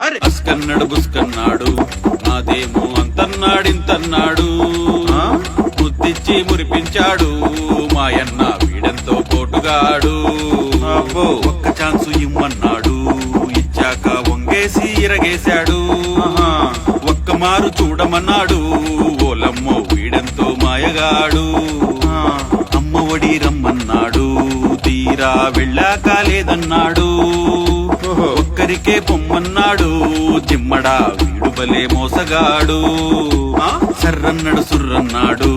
అరే అస్కన్నాడు బుస్కన్నాడు నాదేమో అంతన్నాడింతన్నాడు ఆ? ముద్దిచ్చి మురిపించాడు మాయన్న వీడంతో పోటుగాడు. ఒక్క ఛాన్సు ఇమ్మన్నాడు ఇచ్చాక వంగేసి ఇరగేశాడు. ఒక్క మారు చూడమన్నాడు ఓలమ్మో వీడంతో మాయగాడు. అమ్మ ఒడి రమ్మన్నాడు తీరా వెళ్ళాక లేదన్నాడు. ఒక్కరికే పొమ్మన్నాడు తిమ్మడా వీడు బలే మోసగాడు సర్రన్నాడు సుర్రన్నాడు.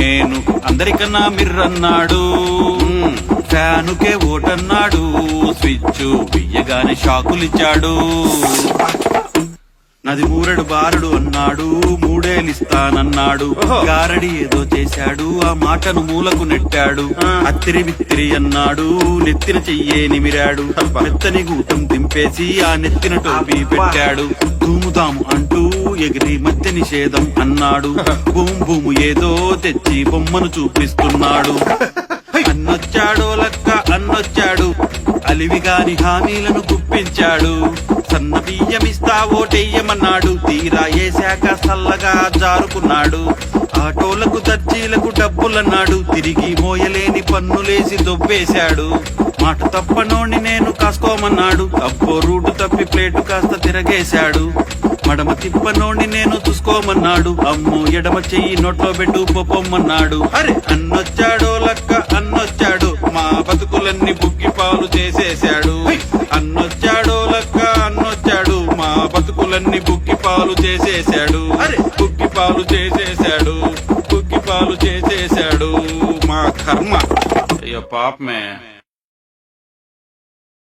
నేను అందరికన్నా మిర్రన్నాడు. ఫ్యానుకే ఓటన్నాడు. స్విచ్ వెయ్యగానే షాకులిచ్చాడు. నది మూరెడు బారుడు అన్నాడు మూడేలిస్తానన్నాడు. గారడి ఏదో చేశాడు ఆ మాటను మూలకు నెట్టాడు. అత్తిరి విత్తిరి అన్నాడు నెత్తిన చెయ్యే నిమిరాడు. మెత్తని గూటం దింపేసి ఆ నెత్తిన టోపీ. పెట్టాడు. ధూముదాము అంటూ ఎగిరి మధ్య నిషేధం అన్నాడు. భూము భూము ఏదో తెచ్చి బొమ్మను చూపిస్తున్నాడు. అన్నొచ్చాడో లక్క అన్నొచ్చాడు తెలివిగాని హామీలను గుప్పించాడు. సన్న బియ్యమిస్తా ఓటెయ్యమన్నాడు తీరా ఏశాక సల్లగా జారుకున్నాడు. ఆటోలకు దర్జీలకు డబ్బులన్నాడు. తిరిగి మోయలేని పన్నులేసి దొబ్బేశాడు. మాట తప్పనోని నేను కాసుకోమన్నాడు. అబ్బో రూటు తప్పి ప్లేటు కాస్త తిరగేశాడు. మడమ తిప్పనోని నేను చూసుకోమన్నాడు. అమ్మో ఎడమ చెయ్యి నోట్లో పెట్టు పొమ్మన్నాడు. అరే అన్నొచ్చాడో లక్క అన్నొచ్చాడు. పాలు చేసేశాడు. అరే. బుగ్గి పాలు చేసేశాడు. బుగ్గి పాలు చేసేశాడు. మా కర్మ. అయ్యో పాపమే.